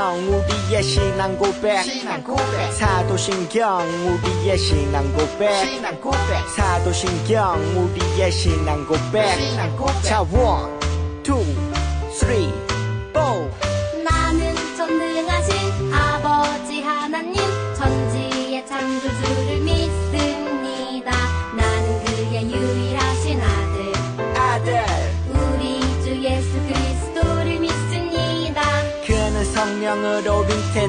사도신경 우리의 신앙 고백. 신앙 고백. 사도신경 우리의 신앙 고백. 신앙 고백. 사도신경 우리의 신앙 고백. 신앙 고백. 자 원, 투, 쓰리, 포. 나는 전능하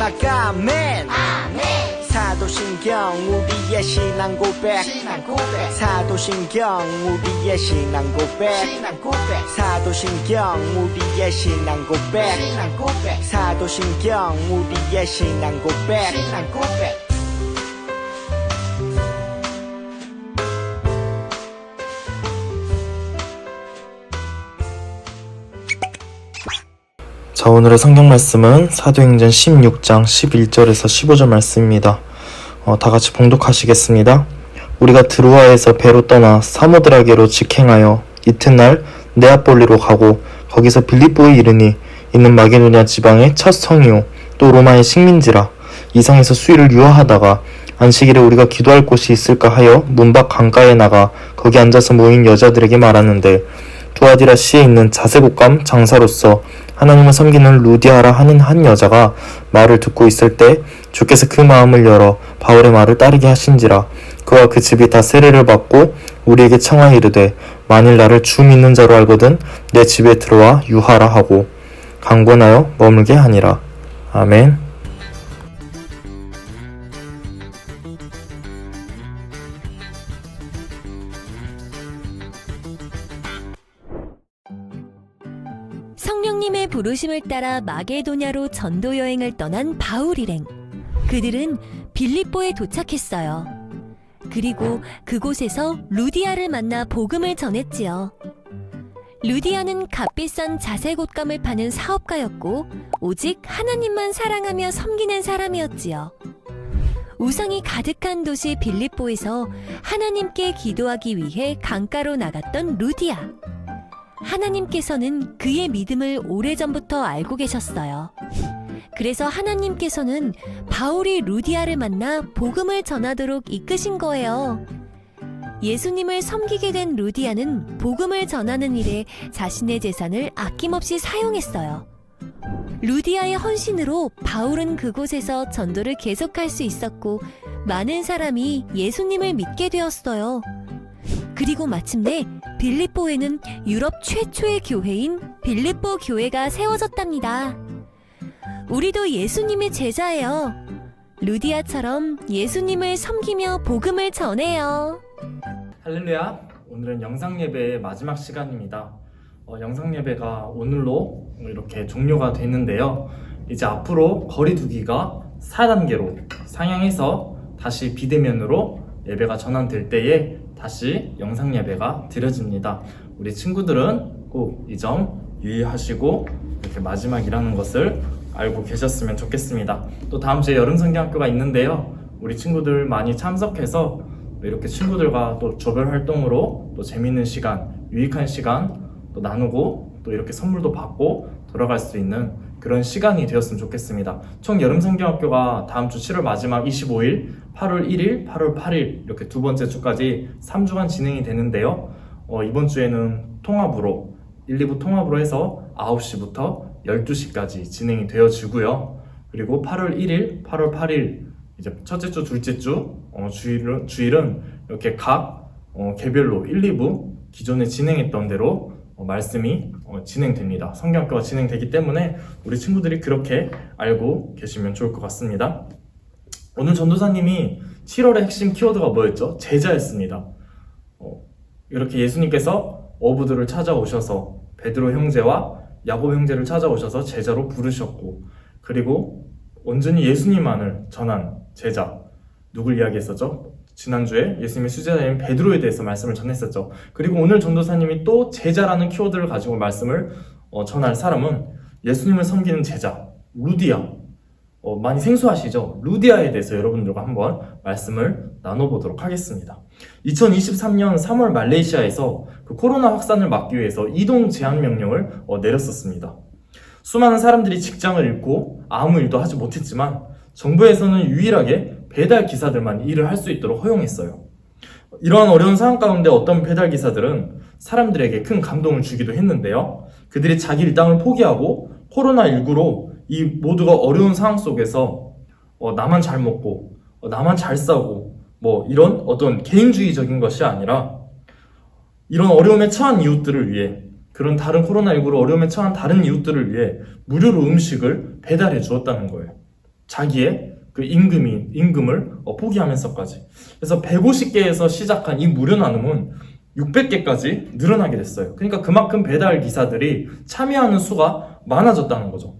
마지막 아멘. 아멘 사도신경 우리의 신앙 고백. 신앙 고백. 사도신경 우리의 신앙 고백. 신앙 고백. 사도신경 우리의 신앙 고백. 신앙 고백. 사도신경 우리의 신앙 고백. 신앙 고백 자, 오늘의 성경 말씀은 사도행전 16장 11절에서 15절 말씀입니다. 어, 다 같이 봉독하시겠습니다. 우리가 드루아에서 배로 떠나 사모드라게로 직행하여 이튿날 네아폴리로 가고 거기서 빌립보에 이르니 있는 마게도냐 지방의 첫 성이요 또 로마의 식민지라 이 성에서 수일을 유하하다가 안식일에 우리가 기도할 곳이 있을까 하여 문밖 강가에 나가 거기 앉아서 모인 여자들에게 말하는데 두아디라 시에 있는 자세곡감 장사로서 하나님을 섬기는 루디아라 하는 한 여자가 말을 듣고 있을 때 주께서 그 마음을 열어 바울의 말을 따르게 하신지라. 그와 그 집이 다 세례를 받고 우리에게 청하 이르되 만일 나를 주 믿는 자로 알거든 내 집에 들어와 유하라 하고 강권하여 머물게 하니라. 아멘 성령님의 부르심을 따라 마게도냐로 전도 여행을 떠난 바울 일행. 그들은 빌립보에 도착했어요. 그리고 그곳에서 루디아를 만나 복음을 전했지요. 루디아는 값비싼 자색 옷감을 파는 사업가였고 오직 하나님만 사랑하며 섬기는 사람이었지요. 우상이 가득한 도시 빌립보에서 하나님께 기도하기 위해 강가로 나갔던 루디아. 하나님께서는 그의 믿음을 오래전부터 알고 계셨어요. 그래서 하나님께서는 바울이 루디아를 만나 복음을 전하도록 이끄신 거예요. 예수님을 섬기게 된 루디아는 복음을 전하는 일에 자신의 재산을 아낌없이 사용했어요. 루디아의 헌신으로 바울은 그곳에서 전도를 계속할 수 있었고 많은 사람이 예수님을 믿게 되었어요. 그리고 마침내 빌립보에는 유럽 최초의 교회인 빌립보 교회가 세워졌답니다. 우리도 예수님의 제자예요. 루디아처럼 예수님을 섬기며 복음을 전해요. 할렐루야. 오늘은 영상 예배의 마지막 시간입니다. 어, 영상 예배가 오늘로 이렇게 종료가 됐는데요. 이제 앞으로 거리두기가 4단계로 상향해서 다시 비대면으로 예배가 전환될 때에 다시 영상 예배가 드려집니다. 우리 친구들은 꼭 이 점 유의하시고 이렇게 마지막이라는 것을 알고 계셨으면 좋겠습니다. 또 다음 주에 여름 성경학교가 있는데요. 우리 친구들 많이 참석해서 이렇게 친구들과 또 조별 활동으로 또 재밌는 시간, 유익한 시간 또 나누고 또 이렇게 선물도 받고 돌아갈 수 있는 그런 시간이 되었으면 좋겠습니다. 총 여름 성경학교가 다음 주 7월 마지막 25일, 8월 1일, 8월 8일 이렇게 두 번째 주까지 3주간 진행이 되는데요. 어, 이번 주에는 통합으로 1, 2부 통합으로 해서 9시부터 12시까지 진행이 되어지고요. 그리고 8월 1일, 8월 8일 이제 첫째 주, 둘째 주 어, 주일은, 주일은 이렇게 각 어, 개별로 1, 2부 기존에 진행했던 대로 어, 말씀이 어, 진행됩니다. 성경학교가 진행되기 때문에 우리 친구들이 그렇게 알고 계시면 좋을 것 같습니다. 오늘 전도사님이 7월의 핵심 키워드가 뭐였죠? 제자였습니다. 어, 이렇게 예수님께서 어부들을 찾아오셔서 베드로 형제와 야곱 형제를 찾아오셔서 제자로 부르셨고 그리고 온전히 예수님만을 전한 제자 누굴 이야기했었죠? 지난주에 예수님의 수제자인 베드로에 대해서 말씀을 전했었죠. 그리고 오늘 전도사님이 또 제자라는 키워드를 가지고 말씀을 어, 전할 사람은 예수님을 섬기는 제자 루디아 어, 많이 생소하시죠? 루디아에 대해서 여러분들과 한번 말씀을 나눠보도록 하겠습니다. 2023년 3월 말레이시아에서 그 코로나 확산을 막기 위해서 이동 제한 명령을 어, 내렸었습니다. 수많은 사람들이 직장을 잃고 아무 일도 하지 못했지만 정부에서는 유일하게 배달 기사들만 일을 할 수 있도록 허용했어요. 이러한 어려운 상황 가운데 어떤 배달 기사들은 사람들에게 큰 감동을 주기도 했는데요. 그들이 자기 일당을 포기하고 코로나19로 이 모두가 어려운 상황 속에서 어, 나만 잘 먹고 어, 나만 잘 싸고 뭐 이런 어떤 개인주의적인 것이 아니라 이런 어려움에 처한 이웃들을 위해 그런 다른 코로나19로 어려움에 처한 다른 이웃들을 위해 무료로 음식을 배달해 주었다는 거예요. 자기의 그 임금이 임금을 어, 포기하면서까지. 그래서 150개에서 시작한 이 무료 나눔은 600개까지 늘어나게 됐어요. 그러니까 그만큼 배달 기사들이 참여하는 수가 많아졌다는 거죠.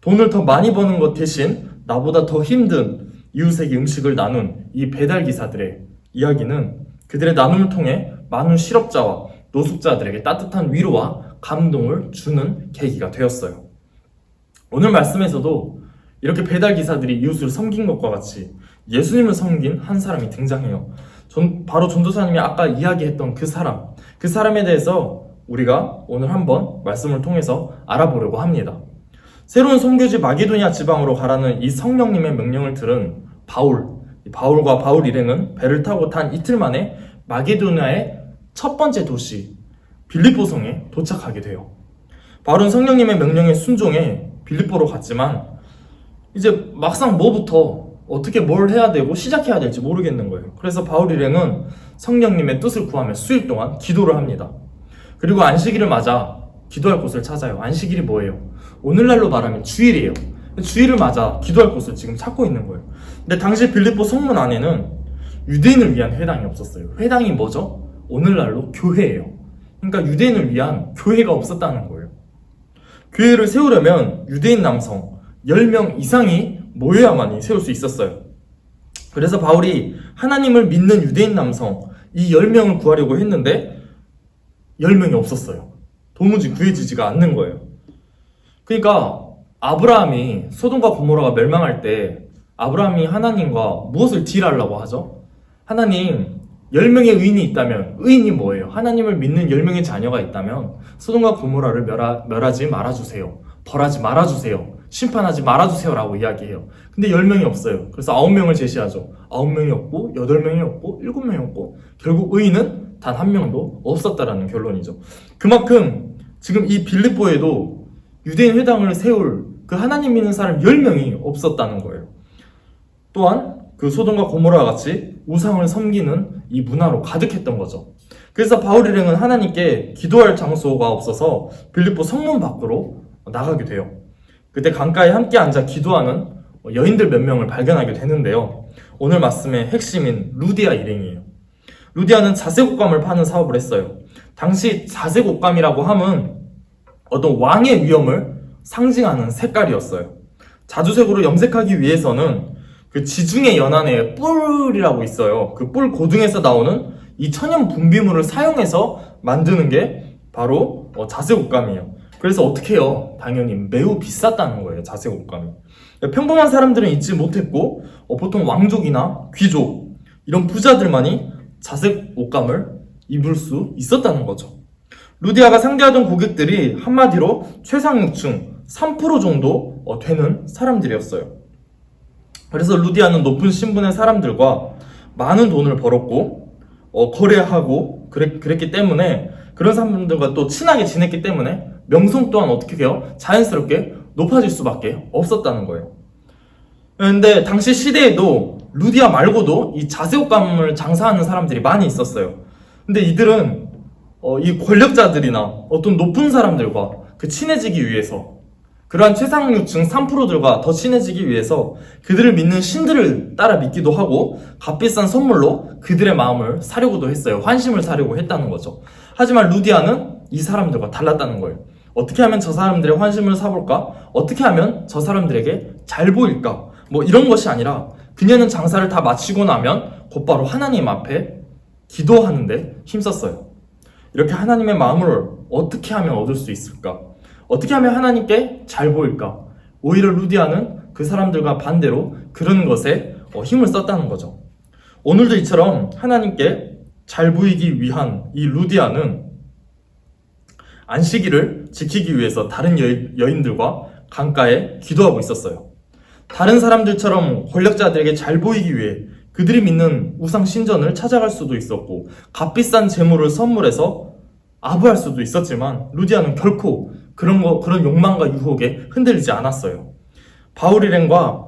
돈을 더 많이 버는 것 대신 나보다 더 힘든 이웃에게 음식을 나눈 이 배달 기사들의 이야기는 그들의 나눔을 통해 많은 실업자와 노숙자들에게 따뜻한 위로와 감동을 주는 계기가 되었어요. 오늘 말씀에서도 이렇게 배달 기사들이 이웃을 섬긴 것과 같이 예수님을 섬긴 한 사람이 등장해요. 전, 바로 전도사님이 아까 이야기했던 그 사람, 그 사람에 대해서 우리가 오늘 한번 말씀을 통해서 알아보려고 합니다. 새로운 선교지 마게도니아 지방으로 가라는 이 성령님의 명령을 들은 바울, 이 바울과 바울 일행은 배를 타고 탄 이틀 만에 마게도니아의 첫 번째 도시 빌립보 성에 도착하게 돼요. 바울은 성령님의 명령에 순종해 빌립보로 갔지만 이제 막상 뭐부터 어떻게 뭘 해야 되고 시작해야 될지 모르겠는 거예요. 그래서 바울 일행은 성령님의 뜻을 구하며 수일 동안 기도를 합니다. 그리고 안식일을 맞아 기도할 곳을 찾아요. 안식일이 뭐예요? 오늘날로 말하면 주일이에요. 주일을 맞아 기도할 곳을 지금 찾고 있는 거예요. 근데 당시 빌립보 성문 안에는 유대인을 위한 회당이 없었어요. 회당이 뭐죠? 오늘날로 교회예요. 그러니까 유대인을 위한 교회가 없었다는 거예요. 교회를 세우려면 유대인 남성 10명 이상이 모여야만이 세울 수 있었어요. 그래서 바울이 하나님을 믿는 유대인 남성 이 10명을 구하려고 했는데 10명이 없었어요. 도무지 구해지지가 않는 거예요. 그러니까 아브라함이 소돔과 고모라가 멸망할 때 아브라함이 하나님과 무엇을 딜하려고 하죠? 하나님 10명의 의인이 있다면 의인이 뭐예요? 하나님을 믿는 10명의 자녀가 있다면 소돔과 고모라를 멸하, 멸하지 말아주세요. 벌하지 말아주세요. 심판하지 말아주세요라고 이야기해요. 근데 10명이 없어요. 그래서 9명을 제시하죠. 9명이 없고 8명이 없고 7명이 없고 결국 의인은 단 한 명도 없었다라는 결론이죠. 그만큼 지금 이 빌립보에도 유대인 회당을 세울 그 하나님 믿는 사람 10명이 없었다는 거예요. 또한 그 소돔과 고모라와 같이 우상을 섬기는 이 문화로 가득했던 거죠. 그래서 바울 일행은 하나님께 기도할 장소가 없어서 빌립보 성문 밖으로 나가게 돼요. 그때 강가에 함께 앉아 기도하는 여인들 몇 명을 발견하게 되는데요. 오늘 말씀의 핵심인 루디아 일행이에요. 루디아는 자색 옷감을 파는 사업을 했어요. 당시 자색 옷감이라고 함은 어떤 왕의 위엄을 상징하는 색깔이었어요. 자주색으로 염색하기 위해서는 그 지중해 연안에 뿔이라고 있어요. 그 뿔 고등에서 나오는 이 천연 분비물을 사용해서 만드는 게 바로 어, 자색 옷감이에요. 그래서 어떻게 해요? 당연히 매우 비쌌다는 거예요. 자색 옷감이. 평범한 사람들은 잊지 못했고 어, 보통 왕족이나 귀족 이런 부자들만이 자색 옷감을 입을 수 있었다는 거죠. 루디아가 상대하던 고객들이 한마디로 최상층 3% 정도 어, 되는 사람들이었어요. 그래서 루디아는 높은 신분의 사람들과 많은 돈을 벌었고 어, 거래하고 그랬, 그랬기 때문에 그런 사람들과 또 친하게 지냈기 때문에 명성 또한 어떻게 해요? 자연스럽게 높아질 수밖에 없었다는 거예요. 그런데 당시 시대에도 루디아 말고도 이 자세옷감을 장사하는 사람들이 많이 있었어요. 근데 이들은 어, 이 권력자들이나 어떤 높은 사람들과 그 친해지기 위해서 그러한 최상류층 3%들과 더 친해지기 위해서 그들을 믿는 신들을 따라 믿기도 하고 값비싼 선물로 그들의 마음을 사려고도 했어요. 환심을 사려고 했다는 거죠. 하지만 루디아는 이 사람들과 달랐다는 거예요. 어떻게 하면 저 사람들의 환심을 사볼까? 어떻게 하면 저 사람들에게 잘 보일까? 뭐 이런 것이 아니라 그녀는 장사를 다 마치고 나면 곧바로 하나님 앞에 기도하는데 힘썼어요. 이렇게 하나님의 마음을 어떻게 하면 얻을 수 있을까? 어떻게 하면 하나님께 잘 보일까? 오히려 루디아는 그 사람들과 반대로 그런 것에 어, 힘을 썼다는 거죠. 오늘도 이처럼 하나님께 잘 보이기 위한 이 루디아는 안식일을 지키기 위해서 다른 여인, 여인들과 강가에 기도하고 있었어요. 다른 사람들처럼 권력자들에게 잘 보이기 위해 그들이 믿는 우상 신전을 찾아갈 수도 있었고 값비싼 재물을 선물해서 아부할 수도 있었지만 루디아는 결코 그런 거 그런 욕망과 유혹에 흔들리지 않았어요. 바울이렌과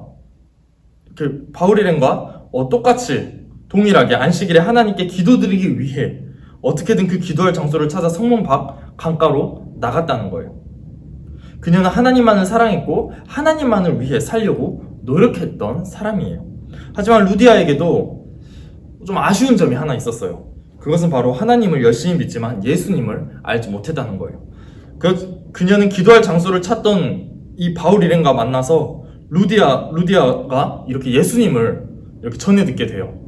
그 바울이렌과 어, 똑같이 동일하게 안식일에 하나님께 기도드리기 위해 어떻게든 그 기도할 장소를 찾아 성문 밖 강가로 나갔다는 거예요. 그녀는 하나님만을 사랑했고 하나님만을 위해 살려고 노력했던 사람이에요. 하지만 루디아에게도 좀 아쉬운 점이 하나 있었어요. 그것은 바로 하나님을 열심히 믿지만 예수님을 알지 못했다는 거예요. 그, 그녀는 기도할 장소를 찾던 이 바울 일행과 만나서 루디아, 루디아가 이렇게 예수님을 이렇게 전해 듣게 돼요.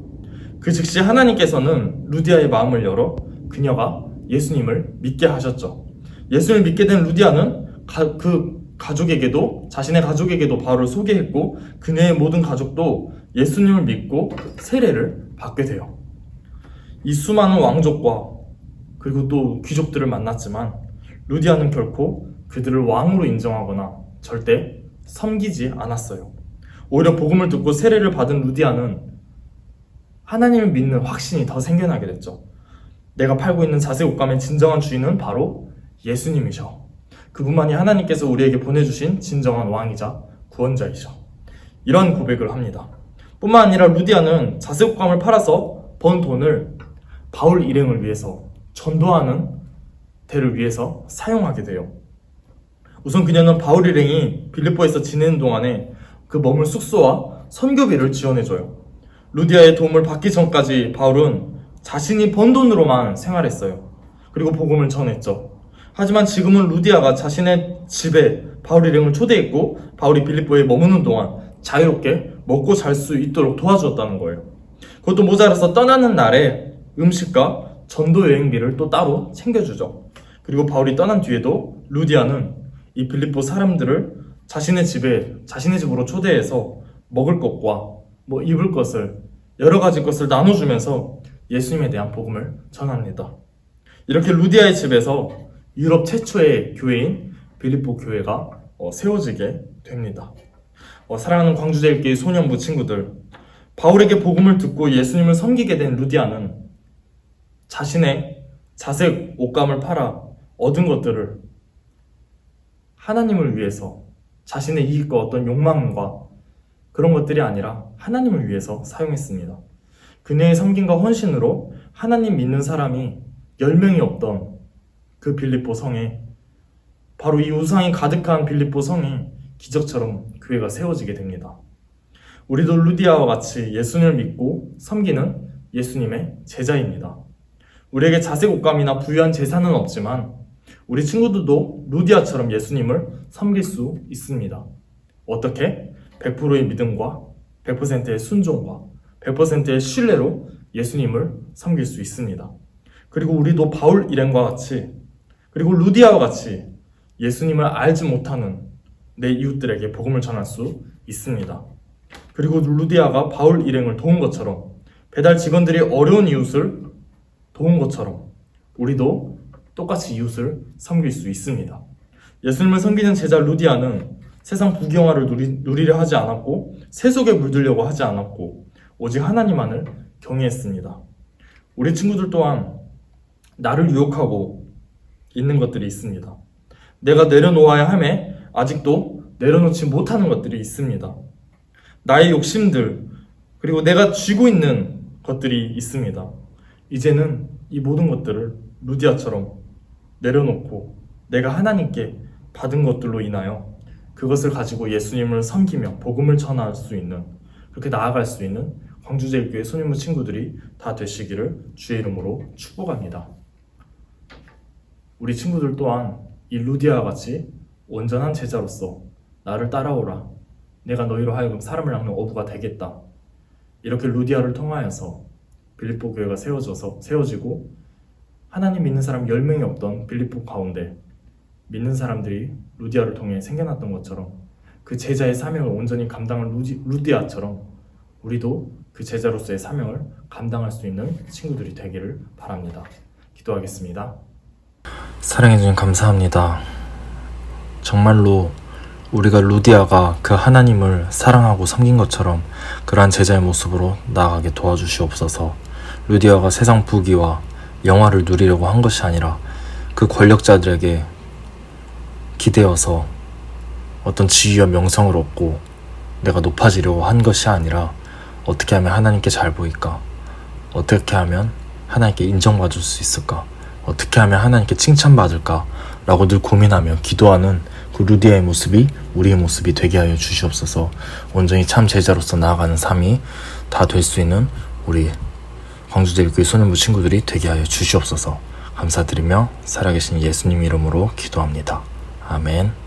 그 즉시 하나님께서는 루디아의 마음을 열어 그녀가 예수님을 믿게 하셨죠. 예수님을 믿게 된 루디아는 가, 그 가족에게도 자신의 가족에게도 바울을 소개했고 그녀의 모든 가족도 예수님을 믿고 세례를 받게 돼요. 이 수많은 왕족과 그리고 또 귀족들을 만났지만 루디아는 결코 그들을 왕으로 인정하거나 절대 섬기지 않았어요. 오히려 복음을 듣고 세례를 받은 루디아는 하나님을 믿는 확신이 더 생겨나게 됐죠. 내가 팔고 있는 자세 옷감의 진정한 주인은 바로 예수님이셔. 그분만이 하나님께서 우리에게 보내주신 진정한 왕이자 구원자이셔. 이런 고백을 합니다. 뿐만 아니라 루디아는 자세 옷감을 팔아서 번 돈을 바울 일행을 위해서 전도하는 대를 위해서 사용하게 돼요. 우선 그녀는 바울 일행이 빌립보에서 지내는 동안에 그 머물 숙소와 선교비를 지원해줘요. 루디아의 도움을 받기 전까지 바울은 자신이 번 돈으로만 생활했어요. 그리고 복음을 전했죠. 하지만 지금은 루디아가 자신의 집에 바울 일행을 초대했고 바울이 빌립보에 머무는 동안 자유롭게 먹고 잘 수 있도록 도와주었다는 거예요. 그것도 모자라서 떠나는 날에 음식과 전도 여행비를 또 따로 챙겨주죠. 그리고 바울이 떠난 뒤에도 루디아는 이 빌립보 사람들을 자신의 집에 자신의 집으로 초대해서 먹을 것과 뭐 입을 것을 여러 가지 것을 나눠주면서 예수님에 대한 복음을 전합니다. 이렇게 루디아의 집에서 유럽 최초의 교회인 빌립보 교회가 어, 세워지게 됩니다. 어, 사랑하는 광주제일교회 소년부 친구들, 바울에게 복음을 듣고 예수님을 섬기게 된 루디아는 자신의 자색 옷감을 팔아 얻은 것들을 하나님을 위해서 자신의 이익과 어떤 욕망과 그런 것들이 아니라 하나님을 위해서 사용했습니다. 그녀의 섬김과 헌신으로 하나님 믿는 사람이 10명이 없던 그 빌립보 성에 바로 이 우상이 가득한 빌립보 성에 기적처럼 교회가 세워지게 됩니다. 우리도 루디아와 같이 예수님을 믿고 섬기는 예수님의 제자입니다. 우리에게 자색 옷감이나 부유한 재산은 없지만 우리 친구들도 루디아처럼 예수님을 섬길 수 있습니다. 어떻게? 100%의 믿음과 100%의 순종과 100%의 신뢰로 예수님을 섬길 수 있습니다. 그리고 우리도 바울 일행과 같이 그리고 루디아와 같이 예수님을 알지 못하는 내 이웃들에게 복음을 전할 수 있습니다. 그리고 루디아가 바울 일행을 도운 것처럼 배달 직원들이 어려운 이웃을 도운 것처럼 우리도 똑같이 이웃을 섬길 수 있습니다. 예수님을 섬기는 제자 루디아는 세상 부경화를 누리, 누리 려 하지 않았고 세속에 물들려고 하지 않았고 오직 하나님만을 경외했습니다. 우리 친구들 또한 나를 유혹하고 있는 것들이 있습니다. 내가 내려놓아야 함에 아직도 내려놓지 못하는 것들이 있습니다. 나의 욕심들, 그리고 내가 쥐고 있는 것들이 있습니다. 이제는 이 모든 것들을 루디아처럼 내려놓고 내가 하나님께 받은 것들로 인하여 그것을 가지고 예수님을 섬기며 복음을 전할 수 있는 그렇게 나아갈 수 있는 광주제일교회 소년부 친구들이 다 되시기를 주의 이름으로 축복합니다. 우리 친구들 또한 이 루디아와 같이 온전한 제자로서 나를 따라오라. 내가 너희로 하여금 사람을 낚는 어부가 되겠다. 이렇게 루디아를 통하여서 빌립보 교회가 세워져서 세워지고 하나님 믿는 사람 10명이 없던 빌립보 가운데 믿는 사람들이 루디아를 통해 생겨났던 것처럼 그 제자의 사명을 온전히 감당한 루디, 루디아처럼 우리도 그 제자로서의 사명을 감당할 수 있는 친구들이 되기를 바랍니다. 기도하겠습니다. 사랑해주님 감사합니다. 정말로 우리가 루디아가 그 하나님을 사랑하고 섬긴 것처럼 그러한 제자의 모습으로 나아가게 도와주시옵소서. 루디아가 세상 부귀와 영화를 누리려고 한 것이 아니라 그 권력자들에게 기대어서 어떤 지위와 명성을 얻고 내가 높아지려고 한 것이 아니라 어떻게 하면 하나님께 잘 보일까? 어떻게 하면 하나님께 인정받을 수 있을까? 어떻게 하면 하나님께 칭찬받을까? 라고 늘 고민하며 기도하는 그 루디아의 모습이 우리의 모습이 되게 하여 주시옵소서 온전히 참 제자로서 나아가는 삶이 다 될 수 있는 우리 광주대교회 소년부 친구들이 되게 하여 주시옵소서 감사드리며 살아계신 예수님 이름으로 기도합니다. 아멘.